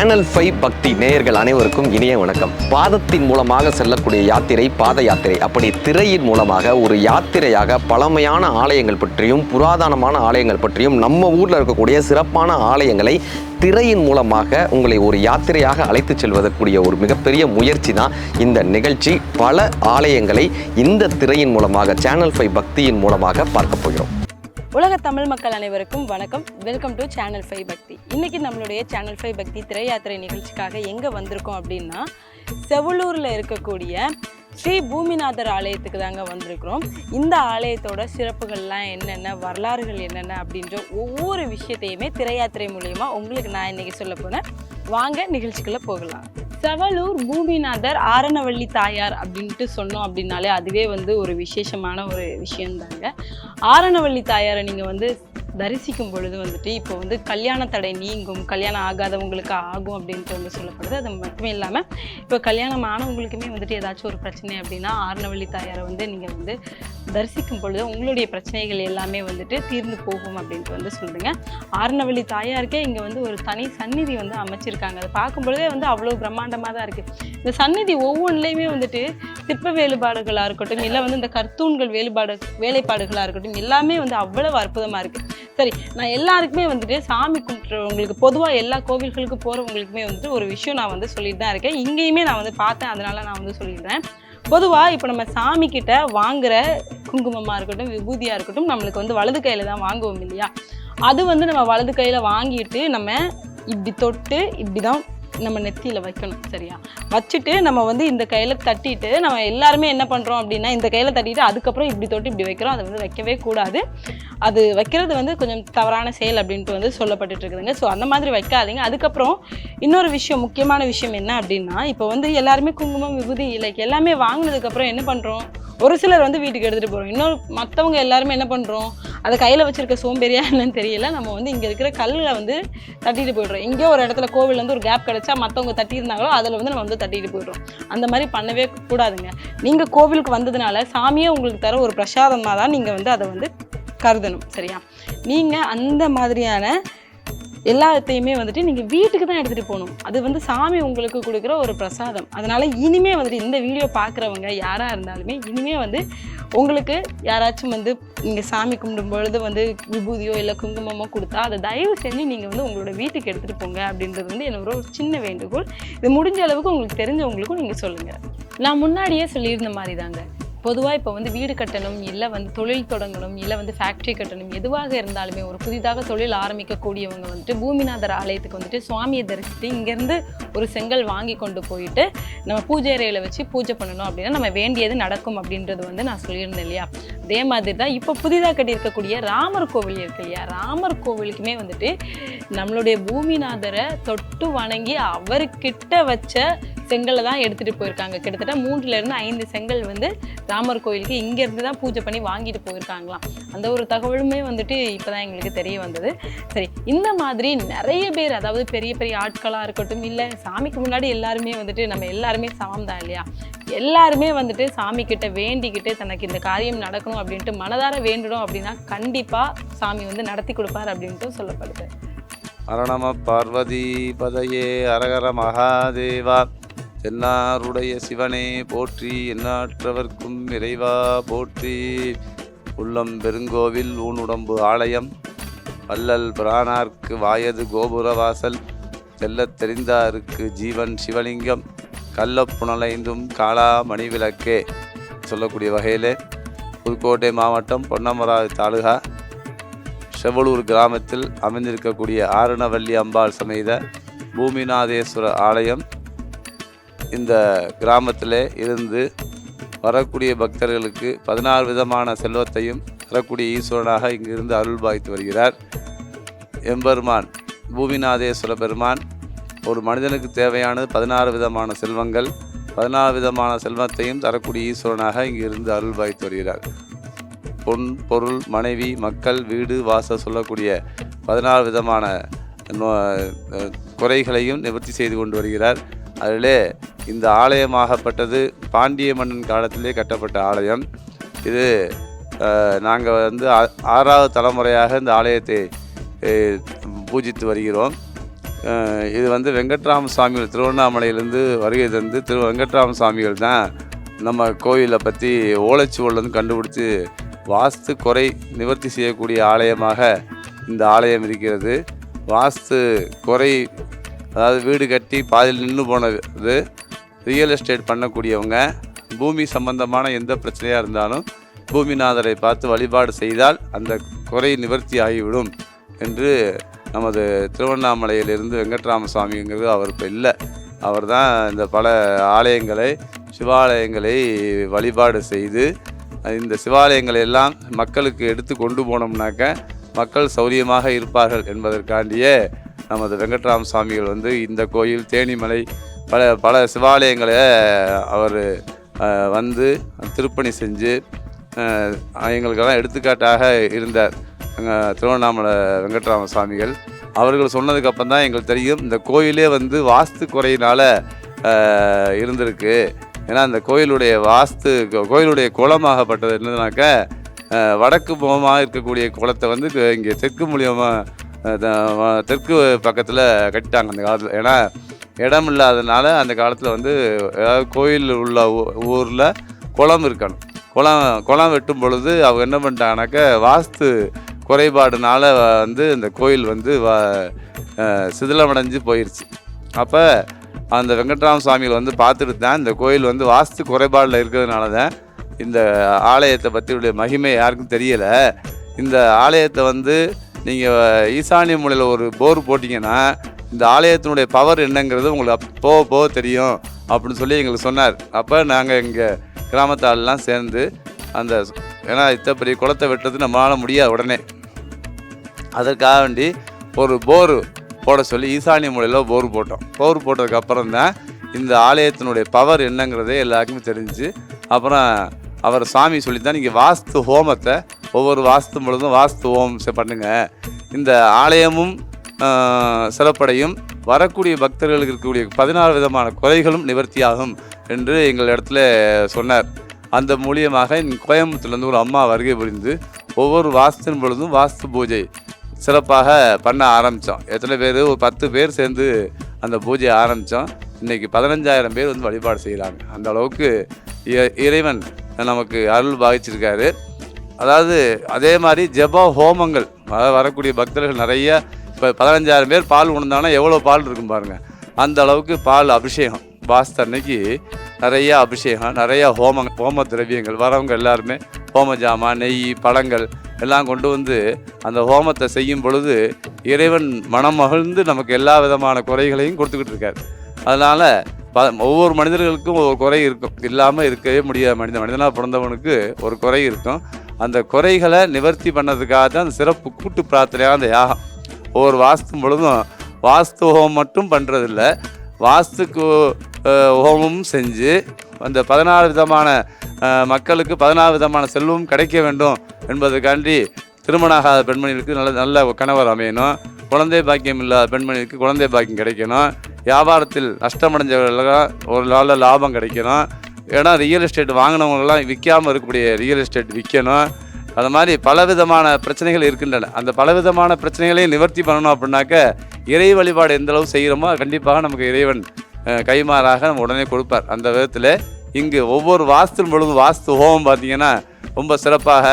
Channel five பக்தி நேயர்கள் அனைவருக்கும் இனிய வணக்கம். பாதத்தின் மூலமாக செல்லக்கூடிய யாத்திரை பாத யாத்திரை. அப்படி திரையின் மூலமாக ஒரு யாத்திரையாக பழமையான ஆலயங்கள் பற்றியும் புராதனமான ஆலயங்கள் பற்றியும் நம்ம ஊரில் இருக்கக்கூடிய சிறப்பான ஆலயங்களை திரையின் மூலமாக உங்களை ஒரு யாத்திரையாக அழைத்து செல்வதற்குரிய ஒரு மிகப்பெரிய முயற்சி தான் இந்த நிகழ்ச்சி. பல ஆலயங்களை இந்த திரையின் மூலமாக சேனல் ஃபைவ் பக்தியின் மூலமாக பார்க்க போகிறோம். உலக தமிழ் மக்கள் அனைவருக்கும் வணக்கம். வெல்கம் டு சேனல் ஃபைவ் பக்தி இன்னைக்கு நம்மளுடைய சேனல் ஃபைவ் பக்தி திரை யாத்திரை நிகழ்ச்சிக்காக எங்கே வந்திருக்கோம் அப்படின்னா செவலூரில் இருக்கக்கூடிய ஸ்ரீ பூமிநாதர் ஆலயத்துக்கு தாங்க வந்திருக்கிறோம். இந்த ஆலயத்தோட சிறப்புகள்லாம் என்னென்ன வரலாறுகள் என்னென்ன அப்படின்ற ஒவ்வொரு விஷயத்தையுமே திரை யாத்திரை மூலயமா உங்களுக்கு நான் இன்னைக்கு சொல்ல போனேன் வாங்க நிகழ்ச்சிக்குள்ளே போகலாம். செவலூர் பூமிநாதர் ஆரணவள்ளி தாயார் அப்படின்ட்டு சொன்னோம் அப்படின்னாலே அதுவே வந்து ஒரு விசேஷமான ஒரு விஷயம் தாங்க ஆரணவள்ளி தாயாரை நீங்கள் வந்து தரிசிக்கும் பொழுது வந்துட்டு இப்போ வந்து கல்யாண தடை நீங்கும் கல்யாணம் ஆகாதவங்களுக்கு ஆகும் அப்படின்ட்டு வந்து சொல்லப்படுது. அது மட்டுமே இல்லாமல் இப்போ கல்யாணம் ஆனவங்களுக்குமே வந்துட்டு ஏதாச்சும் ஒரு பிரச்சனை அப்படின்னா ஆர்ணவள்ளி தாயாரை வந்து நீங்கள் வந்து தரிசிக்கும் பொழுது உங்களுடைய பிரச்சனைகள் எல்லாமே வந்துட்டு தீர்ந்து போகும் அப்படின்ட்டு வந்து சொல்லுதுங்க ஆர்ணவள்ளி தாயாருக்கே இங்கே வந்து ஒரு தனி சந்நிதி வந்து அமைச்சிருக்காங்க. அதை பார்க்கும் பொழுதே வந்து அவ்வளோ பிரம்மாண்டமாக தான் இருக்குது இந்த சந்நிதி ஒவ்வொன்றுலையுமே வந்துட்டு சிற்ப வேறுபாடுகளாக இருக்கட்டும் இல்லை வந்து இந்த கர்த்தூன்கள் வேறுபாடு வேலைப்பாடுகளாக இருக்கட்டும் எல்லாமே வந்து அவ்வளவு அற்புதமாக இருக்குது சரி நான் எல்லாருக்குமே வந்துட்டு சாமி கும்பிட்றவங்களுக்கு பொதுவாக எல்லா கோவில்களுக்கு போகிறவங்களுக்குமே வந்துட்டு ஒரு விஷயம் நான் வந்து சொல்லிட்டு தான் இருக்கேன். இங்கேயுமே நான் வந்து பார்த்தேன் அதனால நான் வந்து சொல்லிடுறேன். பொதுவாக இப்போ நம்ம சாமி கிட்ட வாங்குற குங்குமமாக இருக்கட்டும் விபூதியாக இருக்கட்டும் நம்மளுக்கு வந்து வலது கையில் தான் வாங்குவோம் இல்லையா? அது வந்து நம்ம வலது கையில் வாங்கிட்டு நம்ம இப்படி தொட்டு இப்படி தான் நம்ம நெத்தியில் வைக்கணும் சரியா? வச்சுட்டு நம்ம வந்து இந்த கையில் தட்டிட்டு நம்ம எல்லாருமே என்ன பண்ணுறோம் அப்படின்னா இந்த கையில் தட்டிட்டு அதுக்கப்புறம் இப்படி தொட்டு இப்படி வைக்கிறோம். அதை வந்து வைக்கவே கூடாது. அது வைக்கிறது வந்து கொஞ்சம் தவறான செயல் அப்படின்ட்டு வந்து சொல்லப்பட்டுட்டு இருக்குதுங்க. ஸோ அந்த மாதிரி வைக்காதீங்க. அதுக்கப்புறம் இன்னொரு விஷயம் முக்கியமான விஷயம் என்ன அப்படின்னா இப்போ வந்து எல்லாருமே குங்குமம் விபூதி லைக் எல்லாமே வாங்கினதுக்கப்புறம் என்ன பண்ணுறோம் ஒரு சிலர் வந்து வீட்டுக்கு எடுத்துகிட்டு போகிறோம் இன்னொரு மற்றவங்க எல்லாருமே என்ன பண்ணுறோம் அதை கையில் வச்சுருக்க சோம்பேறியா என்னன்னு தெரியல. நம்ம வந்து இங்கே இருக்கிற கல்லில் வந்து தட்டிட்டு போயிடுறோம். எங்கேயோ ஒரு இடத்துல கோவிலேருந்து ஒரு கேப் கிடைச்சா மற்றவங்க தட்டியிருந்தாங்களோ அதில் வந்து நம்ம வந்து தட்டிட்டு போயிடுறோம். அந்த மாதிரி பண்ணவே கூடாதுங்க. நீங்கள் கோவிலுக்கு வந்ததுனால சாமியே உங்களுக்கு தர ஒரு பிரசாதமாக தான் நீங்கள் வந்து அதை வந்து கருதணும். சரியா? நீங்கள் அந்த மாதிரியான எல்லாத்தையுமே வந்துட்டு நீங்கள் வீட்டுக்கு தான் எடுத்துகிட்டு போகணும். அது வந்து சாமி உங்களுக்கு கொடுக்குற ஒரு பிரசாதம். அதனால் இனிமே வந்துட்டு இந்த வீடியோ பார்க்குறவங்க யாராக இருந்தாலுமே இனிமே வந்து உங்களுக்கு யாராச்சும் வந்து நீங்கள் சாமி கும்பிடும் பொழுது வந்து விபூதியோ இல்லை குங்குமமோ கொடுத்தா அதை தயவு செஞ்சு நீங்கள் வந்து உங்களோட வீட்டுக்கு எடுத்துகிட்டு போங்க அப்படின்றது வந்து என்னோட ஒரு சின்ன வேண்டுகோள். இது முடிஞ்ச அளவுக்கு உங்களுக்கு தெரிஞ்சவங்களுக்கும் நீங்கள் சொல்லுங்கள் நான் முன்னாடியே சொல்லியிருந்த மாதிரி தாங்க பொதுவாக இப்போ வந்து வீடு கட்டணும் இல்லை வந்து தொழில் தொடங்கணும் இல்லை வந்து ஃபேக்ட்ரி கட்டணும் எதுவாக இருந்தாலுமே ஒரு புதிதாக தொழில் ஆரம்பிக்கக்கூடியவங்க வந்துட்டு பூமிநாதர் ஆலயத்துக்கு வந்துட்டு சுவாமியை தரிசித்து இங்கேருந்து ஒரு செங்கல் வாங்கி கொண்டு போயிட்டு நம்ம பூஜை அறையில் வச்சு பூஜை பண்ணணும் அப்படின்னா நம்ம வேண்டியது நடக்கும் அப்படின்றது வந்து நான் சொல்லியிருந்தேன் இல்லையா? அதே மாதிரி தான் இப்போ புதிதாக கட்டியிருக்கக்கூடிய ராமர் கோவில் இருக்கு இல்லையா? ராமர் கோவிலுக்குமே வந்துட்டு நம்மளுடைய பூமிநாதரை தொட்டு வணங்கி அவர்கிட்ட வச்ச செங்கலை தான் எடுத்துகிட்டு போயிருக்காங்க. கிட்டத்தட்ட மூன்றுலேருந்து ஐந்து செங்கல் வந்து ராமர் கோயிலுக்கு இங்கேருந்து தான் பூஜை பண்ணி வாங்கிட்டு போயிருக்காங்களாம். அந்த ஒரு தகவலுமே வந்துட்டு இப்போ தான் எங்களுக்கு தெரிய வந்தது. சரி இந்த மாதிரி நிறைய பேர் அதாவது பெரிய பெரிய ஆட்களாக இருக்கட்டும் இல்லை சாமிக்கு முன்னாடி எல்லாருமே வந்துட்டு நம்ம எல்லாருமே சமம் தான் இல்லையா? எல்லாருமே வந்துட்டு சாமி கிட்ட வேண்டிக்கிட்டு தனக்கு இந்த காரியம் நடக்கணும் அப்படின்ட்டு மனதார வேண்டணும் அப்படின்னா கண்டிப்பாக சாமி வந்து நடத்தி கொடுப்பார் அப்படின்ட்டு சொல்லப்படுது. அரணம பார்வதி பதையே அரகர மகாதேவா. தென்னாருடைய சிவனே போற்றி எண்ணாற்றவர்க்கும் இறைவா போற்றி. உள்ளம் பெருங்கோவில் ஊனுடம்பு ஆலயம். வள்ளல் பிரானார்க்கு வாயது கோபுரவாசல் செல்லத் தெரிந்தாருக்கு ஜீவன் சிவலிங்கம். கள்ளப்புணலைந்தும் காளா மணிவிளக்கே. சொல்லக்கூடிய வகையிலே புதுக்கோட்டை மாவட்டம் பொன்னமராவதி தாலுகா. செவலூர் கிராமத்தில் அமைந்திருக்கக்கூடிய ஆரணவல்லி அம்பாள் சமேத பூமிநாதேஸ்வர ஆலயம். இந்த கிராமத்தில் இருந்து வரக்கூடிய பக்தர்களுக்கு பதினாறு விதமான செல்வத்தையும் தரக்கூடிய ஈஸ்வரனாக இங்கிருந்து அருள் பாய்த்து வருகிறார். எம்பெருமான் பூமிநாதேஸ்வர பெருமான் ஒரு மனிதனுக்கு தேவையானது பதினாறு விதமான செல்வங்கள் பதினாறு விதமான செல்வத்தையும் தரக்கூடிய ஈஸ்வரனாக இங்கிருந்து அருள் பாய்த்து வருகிறார். பொன் பொருள் மனைவி மக்கள் வீடு வாச சொல்லக்கூடிய பதினாறு விதமான நோ- குறைகளையும் நிவர்த்தி செய்து கொண்டு வருகிறார். அதிலே இந்த ஆலயமாகப்பட்டது பாண்டிய மன்னன் காலத்திலே கட்டப்பட்ட ஆலயம். இது நாங்கள் வந்து ஆ- ஆறாவது தலைமுறையாக இந்த ஆலயத்தை பூஜித்து வருகிறோம். இது வந்து வெங்கட்ராம சுவாமிகள் திருவண்ணாமலையிலேருந்து வருகை தந்து திரு வெங்கட்ராம சுவாமிகள் தான் நம்ம கோயிலை பற்றி ஓலைச்சுவல்லேருந்து கண்டுபிடிச்சி வாஸ்து குறை நிவர்த்தி செய்யக்கூடிய ஆலயமாக இந்த ஆலயம் இருக்கிறது. வாஸ்து குறை அதாவது வீடு கட்டி பாதியில் நின்று போனது ரியல் எஸ்டேட் பண்ணக்கூடியவங்க பூமி சம்பந்தமான எந்த பிரச்சனையாக இருந்தாலும் பூமிநாதரை பார்த்து வழிபாடு செய்தால் அந்த குறை நிவர்த்தி ஆகிவிடும் என்று நமது திருவண்ணாமலையிலிருந்து வெங்கட்ராம சுவாமிங்கிறது அவர் இப்போ இல்லை. அவர் தான் இந்த பல ஆலயங்களை சிவாலயங்களை வழிபாடு செய்து இந்த சிவாலயங்களை எல்லாம் மக்களுக்கு எடுத்து கொண்டு போனோம்னாக்க மக்கள் சௌரியமாக இருப்பார்கள் என்பதற்காண்டியே நமது வெங்கட்ராம சுவாமிகள் வந்து இந்த கோயில் தேனிமலை பல பல சிவாலயங்களை அவர் வந்து திருப்பணி செஞ்சு எங்களுக்கெல்லாம் எடுத்துக்காட்டாக இருந்தார். திருவண்ணாமலை வெங்கட்ராம சுவாமிகள் அவர்கள் சொன்னதுக்கப்புறம் தான் எங்களுக்கு தெரியும். இந்த கோயிலே வந்து வாஸ்து குறையினால் இருந்திருக்கு. ஏன்னா அந்த கோயிலுடைய வாஸ்து கோயிலுடைய குளமாகப்பட்டது என்னதுனாக்க வடக்கு முகமாக இருக்கக்கூடிய குளத்தை வந்து இங்கே தெற்கு மூலியமாக தெற்கு பக்கத்தில் கட்டிட்டாங்க அந்த காலத்தில். ஏன்னா இடம் இல்லாதனால அந்த காலத்தில் வந்து ஏதாவது கோயில் உள்ள ஊரில் குளம் இருக்கணும். குளம் குளம் வெட்டும் பொழுது அவங்க என்ன பண்ணிட்டாங்கனாக்க வாஸ்து குறைபாடுனால வந்து இந்த கோயில் வந்து வ சிதிலமடைஞ்சு போயிடுச்சு அப்போ அந்த வெங்கட்ராம சுவாமிகள் வந்து பார்த்துட்டு தான் இந்த கோயில் வந்து வாஸ்து குறைபாடில் இருக்கிறதுனால தான் இந்த ஆலயத்தை பற்றியுடைய மகிமை யாருக்கும் தெரியலை. இந்த ஆலயத்தை வந்து நீங்கள் ஈசானிய மூலையில் ஒரு போர் போட்டிங்கன்னா இந்த ஆலயத்தினுடைய பவர் என்னங்கிறது உங்களுக்கு போக போக தெரியும் அப்படின்னு சொல்லி எங்களுக்கு சொன்னார். அப்போ நாங்கள் இங்கே கிராமத்தாலெலாம் சேர்ந்து அந்த ஏன்னா இத்தனை பெரிய குளத்தை வெட்டுறது நம்மளால் முடியாது உடனே. அதற்காக வேண்டி ஒரு போர் போட சொல்லி ஈசானிய மூலையில் போர் போட்டோம். போர் போட்டதுக்கப்புறம் தான் இந்த ஆலயத்தினுடைய பவர் என்னங்கிறதே எல்லாருக்குமே தெரிஞ்சு அப்புறம் அவர் சாமி சொல்லி தான் நீங்கள் வாஸ்து ஹோமத்தை ஒவ்வொரு வாஸ்து பொழுதும் வாஸ்து ஹோமம் செ- பண்ணுங்க. இந்த ஆலயமும் சிறப்படையும் வரக்கூடிய பக்தர்களுக்கு இருக்கக்கூடிய பதினாறு விதமான குறைகளும் நிவர்த்தியாகும் என்று எங்கள் இடத்துல சொன்னார். அந்த மூலியமாக கோயம்புத்தூர்லேருந்து ஒரு அம்மா வருகை புரிந்து ஒவ்வொரு வாஸ்தின் பொழுதும் வாஸ்து பூஜை சிறப்பாக பண்ண ஆரம்பித்தோம் எத்தனை பேர்? ஒரு பத்து பேர் சேர்ந்து அந்த பூஜையை ஆரம்பித்தோம் இன்றைக்கி பதினஞ்சாயிரம் பேர் வந்து வழிபாடு செய்கிறாங்க அந்த அளவுக்கு இறைவன் நமக்கு அருள் பாதிச்சிருக்காரு அதாவது அதே மாதிரி ஜெப ஹோமங்கள் அதாவது வரக்கூடிய பக்தர்கள் நிறைய இப்போ பதினஞ்சாயிரம் பேர் பால் உணர்ந்தாங்கன்னா எவ்வளோ பால் இருக்கும் பாருங்கள் அந்த அளவுக்கு பால் அபிஷேகம். பாஸ்த அன்னைக்கு நிறையா அபிஷேகம் நிறையா ஹோம ஹோம திரவியங்கள் வரவங்க எல்லாருமே ஹோம ஜாமான் நெய் பழங்கள் எல்லாம் கொண்டு வந்து அந்த ஹோமத்தை செய்யும் பொழுது இறைவன் மனம் மகிழ்ந்து நமக்கு எல்லா விதமான குறைகளையும் கொடுத்துக்கிட்டு இருக்கார். அதனால் ப ஒவ்வொரு மனிதர்களுக்கும் ஒவ்வொரு குறை இருக்கும். இல்லாமல் இருக்கவே முடியாது. மனித மனிதனாக பிறந்தவனுக்கு ஒரு குறை இருக்கும். அந்த குறைகளை நிவர்த்தி பண்ணதுக்காக தான் அந்த சிறப்பு கூட்டு பிரார்த்தனையாக அந்த யாகம். ஒவ்வொரு வாஸ்து பொழுதும் வாஸ்து ஹோமம் மட்டும் பண்ணுறதில்ல வாஸ்துக்கு ஹோமமும் செஞ்சு அந்த பதினாறு விதமான மக்களுக்கு பதினாறு விதமான செல்வம் கிடைக்க வேண்டும் என்பதுக்காண்டி திருமணாகாத பெண்மணிகளுக்கு நல்ல நல்ல கணவர் அமையணும். குழந்தை பாக்கியம் இல்லாத பெண்மணிக்கு குழந்தை பாக்கியம் கிடைக்கணும். வியாபாரத்தில் நஷ்டமடைஞ்சவர்களுக்கு ஒரு நல்ல லாபம் கிடைக்கணும். ஏன்னா ரியல் எஸ்டேட் வாங்கினவங்களாம் விற்காமல் இருக்கக்கூடிய ரியல் எஸ்டேட் விற்கணும். அது மாதிரி பலவிதமான பிரச்சனைகள் இருக்கின்றன. அந்த பலவிதமான பிரச்சனைகளையும் நிவர்த்தி பண்ணணும் அப்படின்னாக்க இறை வழிபாடு எந்த அளவு செய்கிறோமோ கண்டிப்பாக நமக்கு இறைவன் கைமாறாக நம்ம உடனே கொடுப்பார். அந்த விதத்தில் இங்கு ஒவ்வொரு வாஸ்து பொழுதும் வாஸ்து ஹோமம் பார்த்தீங்கன்னா ரொம்ப சிறப்பாக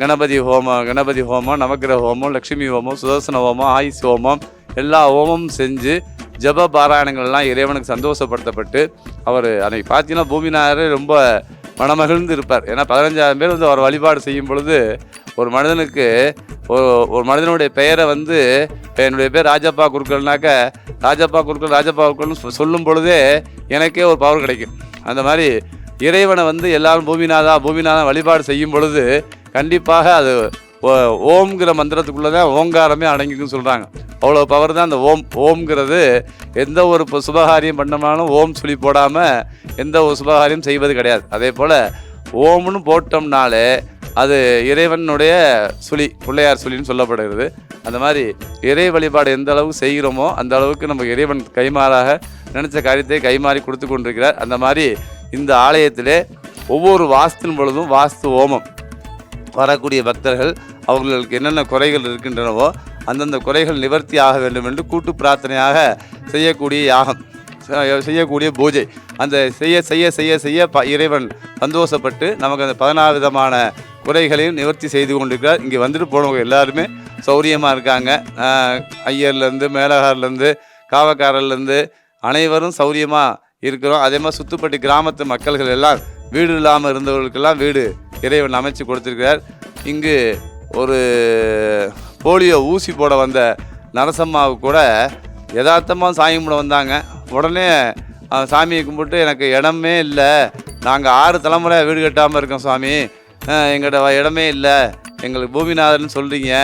கணபதி ஹோமம் கணபதி ஹோமம் நவக்கிரக ஹோமம் லக்ஷ்மி ஹோமம் சுதர்சன ஹோமம் ஆயுஷ் ஹோமம் எல்லா ஹோமமும் செஞ்சு ஜப பாராயணங்கள்லாம் இறைவனுக்கு சந்தோஷப்படுத்தப்பட்டு அவர் அன்னைக்கு பார்த்தீங்கன்னா பூமிநாதர் ரொம்ப மனமகிழ்ந்து இருப்பார். ஏன்னா பதினஞ்சாயிரம் பேர் வந்து அவர் வழிபாடு செய்யும் பொழுது ஒரு மனிதனுக்கு ஒரு ஒரு மனிதனுடைய பெயரை வந்து என்னுடைய பேர் ராஜப்பா குருக்கள்னாக்க ராஜப்பா குருக்கள் ராஜப்பா குருக்கள்னு சொல்லும் பொழுதே எனக்கே ஒரு பவர் கிடைக்கும். அந்த மாதிரி இறைவனை வந்து எல்லாரும் பூமிநாதா பூமிநாதா வழிபாடு செய்யும் பொழுது கண்டிப்பாக அது ஓ- ஓம்ங்கிற மந்திரத்துக்குள்ளே தான் ஓங்காரமே அடங்கிக்குன்னு சொல்கிறாங்க அவ்வளோ பவர் தான் அந்த ஓம் ஓம்ங்கிறது. எந்த ஒரு இப்போ சுபகாரியம் பண்ணோம்னாலும் ஓம் சொல்லி போடாமல் எந்த ஒரு சுபகாரியம் செய்வது கிடையாது. அதே போல் ஓம்னு போட்டோம்னாலே அது இறைவனுடைய சுழி பிள்ளையார் சுழின்னு சொல்லப்படுகிறது. அந்த மாதிரி இறை வழிபாடு எந்த அளவுக்கு செய்கிறோமோ அந்த அளவுக்கு நமக்கு இறைவன் கைமாறாக நினச்ச காரியத்தை கைமாறி கொடுத்து கொண்டிருக்கிறார். அந்த மாதிரி இந்த ஆலயத்திலே ஒவ்வொரு வாஸ்தின் பொழுதும் வாஸ்து ஓமம். வரக்கூடிய பக்தர்கள் அவர்களுக்கு என்னென்ன குறைகள் இருக்கின்றனவோ அந்தந்த குறைகள் நிவர்த்தி ஆக வேண்டும் என்று கூட்டு பிரார்த்தனையாக செய்யக்கூடிய யாகம் செய்யக்கூடிய பூஜை. அந்த செய்ய செய்ய செய்ய செய்ய ப இறைவன் சந்தோஷப்பட்டு நமக்கு அந்த பதினாறு விதமான குறைகளையும் நிவர்த்தி செய்து கொண்டிருக்கிறார். இங்கே வந்துட்டு போனவங்க எல்லாருமே சௌரியமாக இருக்காங்க. ஐயர்லேருந்து மேலகார்லேருந்து காவக்காரர்லேருந்து அனைவரும் சௌரியமாக இருக்கிறோம். அதே மாதிரி சுத்துப்பட்டி கிராமத்து மக்கள்கள் எல்லாம் வீடு இல்லாமல் இருந்தவர்களுக்கெல்லாம் வீடு இறைவன் அமைச்சு கொடுத்துருக்கிறார். இங்கு ஒரு போலியோ ஊசி போட வந்த நரசம்மாவுக்கு கூட யதார்த்தமாக சாமி கும்பிட வந்தாங்க. உடனே சாமியை கும்பிட்டு எனக்கு இடமே இல்லை. நாங்கள் ஆறு தலைமுறை வீடு கட்டாமல் இருக்கோம் சாமி. எங்கள்கிட்ட இடமே இல்லை. எங்களுக்கு பூமிநாதர்னு சொல்கிறீங்க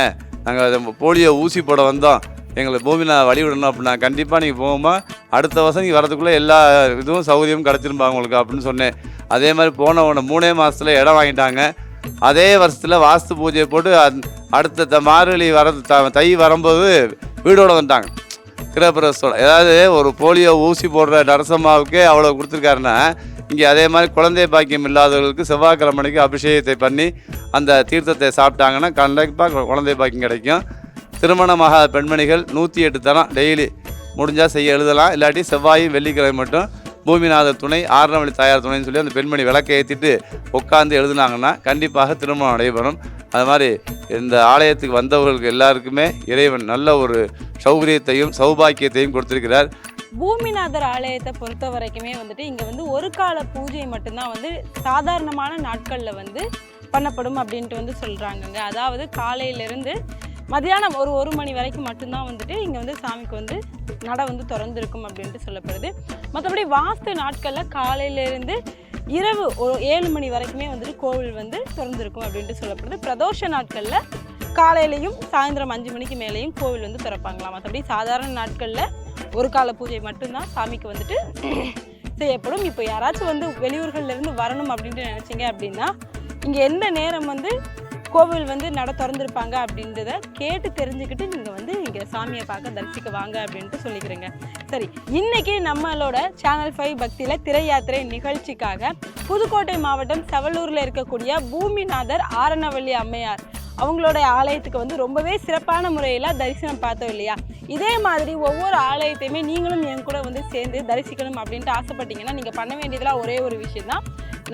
நாங்கள் போலியோ ஊசி போட வந்தோம். எங்களை பூமி நான் வழி விடணும் அப்படின்னா கண்டிப்பாக நீங்கள் போகும்போது அடுத்த வருஷம் நீங்கள் வரதுக்குள்ளே எல்லா இதுவும் சௌகரியமும் கிடச்சிருப்பா உங்களுக்கு அப்படின்னு சொன்னேன். அதே மாதிரி போன உடனே மூணே மாதத்தில் இடம் வாங்கிட்டாங்க. அதே வருஷத்தில் வாஸ்து பூஜையை போட்டு அடுத்த த- மார்கழி வர த- தை வரும்போது வீடோட வந்துட்டாங்க. கிரகப்பிரவேசத்தோட. ஏதாவது ஒரு போலியோ ஊசி போடுற நரசம்மாவுக்கே அவ்வளோ கொடுத்துருக்காருன்னா இங்கே அதே மாதிரி குழந்தை பாக்கியம் இல்லாதவர்களுக்கு செவ்வாய்க்கிழமைக்கு அபிஷேகத்தை பண்ணி அந்த தீர்த்தத்தை சாப்பிட்டாங்கன்னா கண்டிப்பாக குழந்தை பாக்கியம் கிடைக்கும். திருமணமாகாத பெண்மணிகள் நூற்றி எட்டு தரம் டெய்லி முடிஞ்சால் செய்ய எழுதலாம். இல்லாட்டி செவ்வாயும் வெள்ளிக்கிழமை மட்டும் பூமிநாதர் துணை ஆரணவழி தாயார் துணைன்னு சொல்லி அந்த பெண்மணி விளக்கை ஏற்றிட்டு உட்காந்து எழுதுனாங்கன்னா கண்டிப்பாக திருமணம் நடைபெறும். அது மாதிரி இந்த ஆலயத்துக்கு வந்தவர்களுக்கு எல்லாருக்குமே இறைவன் நல்ல ஒரு சௌகரியத்தையும் சௌபாக்கியத்தையும் கொடுத்திருக்கிறார். பூமிநாதர் ஆலயத்தை பொறுத்த வரைக்குமே வந்துட்டு இங்கே வந்து ஒரு கால பூஜை மட்டும்தான் வந்து சாதாரணமான நாட்களில் வந்து பண்ணப்படும் அப்படின்ட்டு வந்து சொல்கிறாங்கங்க அதாவது காலையிலேருந்து மதியானம் ஒரு ஒரு மணி வரைக்கும் மட்டும்தான் வந்துட்டு இங்கே வந்து சாமிக்கு வந்து நடை வந்து திறந்துருக்கும் அப்படின்ட்டு சொல்லப்படுது. மற்றபடி வாஸ்து நாட்களில் காலையிலேருந்து இரவு ஒரு ஏழு மணி வரைக்குமே வந்துட்டு கோவில் வந்து திறந்துருக்கும் அப்படின்ட்டு சொல்லப்படுது. பிரதோஷ நாட்களில் காலையிலையும் சாயந்தரம் அஞ்சு மணிக்கு மேலேயும் கோவில் வந்து திறப்பாங்களாம். மற்றபடி சாதாரண நாட்களில் ஒரு கால பூஜை மட்டும்தான் சாமிக்கு வந்துட்டு செய்யப்படும். இப்போ யாராச்சும் வந்து வெளியூர்கள்லேருந்து வரணும் அப்படின்ட்டு நினச்சிங்க அப்படின்னா இங்கே எந்த நேரம் வந்து கோவில் வந்து நட திறந்திருப்பாங்க அப்படின்றத கேட்டு தெரிஞ்சுக்கிட்டு நீங்கள் வந்து இங்கே சாமியை பார்க்க தரிசிக்க வாங்க அப்படின்ட்டு சொல்லிக்கிறேங்க. சரி இன்னைக்கு நம்மளோட சேனல் ஃபைவ் பக்தியில் திரை யாத்திரை நிகழ்ச்சிக்காக புதுக்கோட்டை மாவட்டம் செவலூரில் இருக்கக்கூடிய பூமிநாதர் ஆரணவள்ளி அம்மையார் அவங்களோட ஆலயத்துக்கு வந்து ரொம்பவே சிறப்பான முறையில் தரிசனம் பார்த்தோம் இல்லையா? இதே மாதிரி ஒவ்வொரு ஆலயத்தையுமே நீங்களும் என் கூட வந்து சேர்ந்து தரிசிக்கணும் அப்படின்ட்டு ஆசைப்பட்டீங்கன்னா நீங்கள் பண்ண வேண்டியதெல்லாம் ஒரே ஒரு விஷயம்தான்.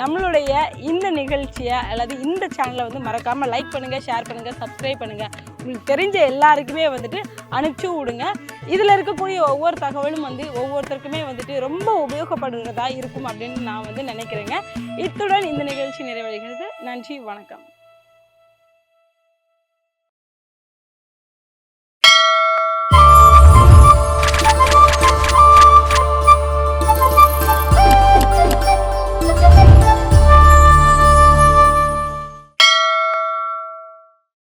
நம்மளுடைய இந்த நிகழ்ச்சியை அல்லது இந்த சேனலை வந்து மறக்காமல் லைக் பண்ணுங்கள் ஷேர் பண்ணுங்கள் சப்ஸ்கிரைப் பண்ணுங்கள் உங்களுக்கு தெரிஞ்ச எல்லாருக்குமே வந்துட்டு அனுப்பிச்சு விடுங்க. இதில் இருக்கக்கூடிய ஒவ்வொரு தகவலும் வந்து ஒவ்வொருத்தருக்குமே வந்துட்டு ரொம்ப உபயோகப்படுறதா இருக்கும் அப்படின்னு நான் வந்து நினைக்கிறேங்க. இத்துடன் இந்த நிகழ்ச்சி நிறைவடைகிறது. நன்றி வணக்கம்.